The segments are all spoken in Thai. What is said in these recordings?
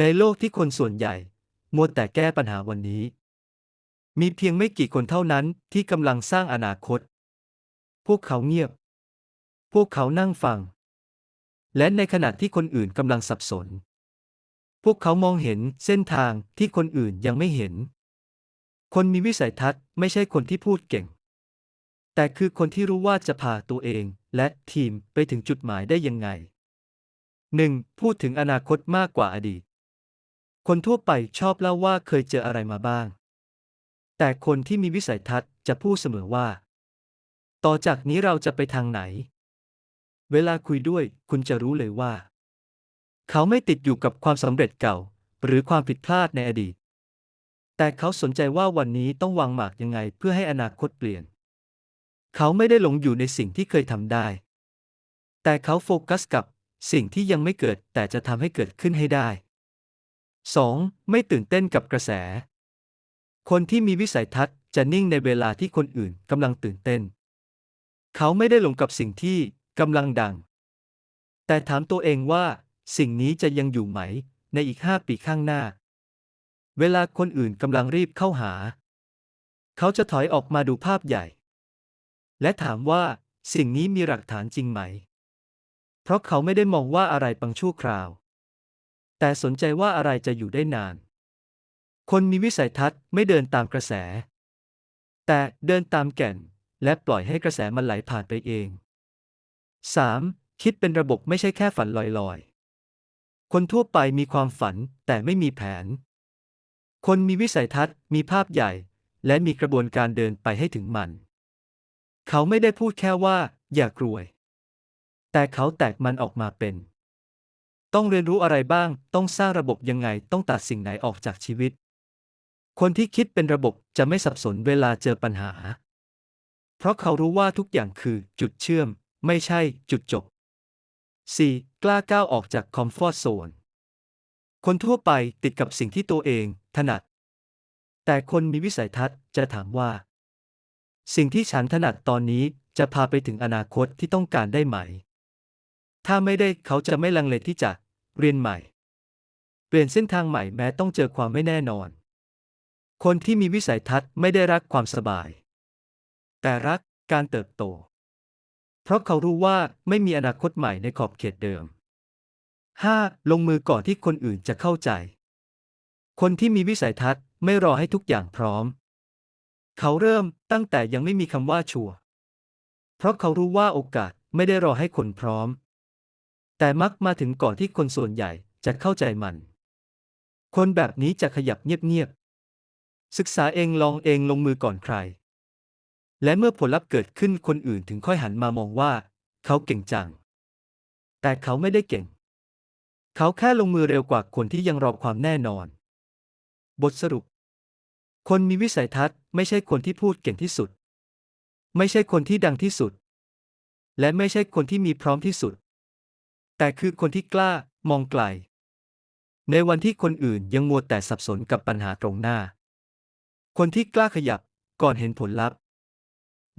ในโลกที่คนส่วนใหญ่ มัวแต่แก้ปัญหาวันนี้ มีเพียงไม่กี่คนเท่านั้นที่กำลังสร้างอนาคต พวกเขาเงียบ พวกเขานั่งฟัง และในขณะที่คนอื่นกำลังสับสน พวกเขามองเห็นเส้นทางที่คนอื่นยังไม่เห็น คนมีวิสัยทัศน์ไม่ใช่คนที่พูดเก่ง แต่คือคนที่รู้ว่าจะพาตัวเองและทีมไปถึงจุดหมายได้ยังไง 1. พูดถึงอนาคตมากกว่าอดีต คนทั่วไปชอบเล่าว่าเคยเจออะไรมาบ้าง แต่คนที่มีวิสัยทัศน์จะพูดเสมอว่า ต่อจากนี้เราจะไปทางไหน เวลาคุยด้วยคุณจะรู้เลยว่า เขาไม่ติดอยู่กับความสำเร็จเก่า หรือความผิดพลาดในอดีต แต่เขาสนใจว่าวันนี้ต้องวางหมากยังไงเพื่อให้อนาคตเปลี่ยน เขาไม่ได้หลงอยู่ในสิ่งที่เคยทำได้ แต่เขาโฟกัสกับสิ่งที่ยังไม่เกิดแต่จะทำให้เกิดขึ้นให้ได้ 2. ไม่ตื่นเต้นกับกระแส คนที่มีวิสัยทัศน์จะนิ่งในเวลาที่คนอื่นกำลังตื่นเต้น เขาไม่ได้หลงกับสิ่งที่กำลังดัง แต่ถามตัวเองว่า สิ่งนี้จะยังอยู่ไหม ในอีกห้าปีข้างหน้า เวลาคนอื่นกำลังรีบเข้าหา เขาจะถอยออกมาดูภาพใหญ่ และถามว่าสิ่งนี้มีหลักฐานจริงไหม เพราะเขาไม่ได้มองว่าอะไรปังชั่วคราว แต่สนใจว่าอะไรจะอยู่ได้นาน คนมีวิสัยทัศน์ไม่เดินตามกระแส แต่เดินตามแก่น และปล่อยให้กระแสมันไหลผ่านไปเอง 3. คิดเป็นระบบไม่ใช่แค่ฝันลอยๆ คนทั่วไปมีความฝันแต่ไม่มีแผน คนมีวิสัยทัศน์มีภาพใหญ่ และมีกระบวนการเดินไปให้ถึงมัน เขาไม่ได้พูดแค่ว่า อย่ากรวย แต่เขาแตกมันออกมาเป็น ต้องเรียนรู้อะไรบ้าง ต้องสร้างระบบยังไง ต้องตัดสิ่งไหนออกจากชีวิต คนที่คิดเป็นระบบจะไม่สับสนเวลาเจอปัญหา เพราะเขารู้ว่าทุกอย่างคือจุดเชื่อม ไม่ใช่จุดจบ 4. กล้าก้าวออกจากคอมฟอร์ทโซน คนทั่วไปติดกับสิ่งที่ตัวเองถนัด แต่คนมีวิสัยทัศน์จะถามว่า สิ่งที่ฉันถนัดตอนนี้จะพาไปถึงอนาคตที่ต้องการได้ไหม ถ้าไม่ได้เขาจะไม่ลังเลที่จะเรียนใหม่ เปลี่ยนเส้นทางใหม่แม้ต้องเจอความไม่แน่นอน คนที่มีวิสัยทัศน์ไม่ได้รักความสบาย แต่รักการเติบโต เพราะเขารู้ว่าไม่มีอนาคตใหม่ในขอบเขตเดิม 5. ลงมือก่อนที่คนอื่นจะเข้าใจ คนที่มีวิสัยทัศน์ไม่รอให้ทุกอย่างพร้อม เขาเริ่มตั้งแต่ยังไม่มีคำว่าชัว เพราะเขารู้ว่าโอกาสไม่ได้รอให้คนพร้อม แต่มักมาถึงก่อนที่คนส่วนใหญ่จะเข้าใจมัน คนแบบนี้จะขยับเงียบๆ ศึกษาเองลองเองลงมือก่อนใคร และเมื่อผลลัพธ์เกิดขึ้นคนอื่นถึงค่อยหันมามองว่า เขาเก่งจัง แต่เขาไม่ได้เก่ง เขาแค่ลงมือเร็วกว่าคนที่ยังรอความแน่นอน บทสรุป คนมีวิสัยทัศน์ไม่ใช่คนที่พูดเก่งที่สุด ไม่ใช่คนที่ดังที่สุด และไม่ใช่คนที่มีพร้อมที่สุด แต่คือคนที่กล้ามองไกล ในวันที่คนอื่นยังมัวแต่สับสนกับปัญหาตรงหน้า คนที่กล้าขยับก่อนเห็นผลลัพธ์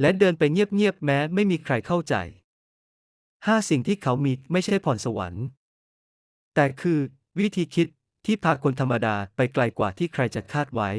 และเดินไปเงียบๆแม้ไม่มีใครเข้าใจห้าสิ่งที่เขามีไม่ใช่พรสวรรค์ แต่คือวิธีคิดที่พาคนธรรมดาไปไกลกว่าที่ใครจะคาดไว้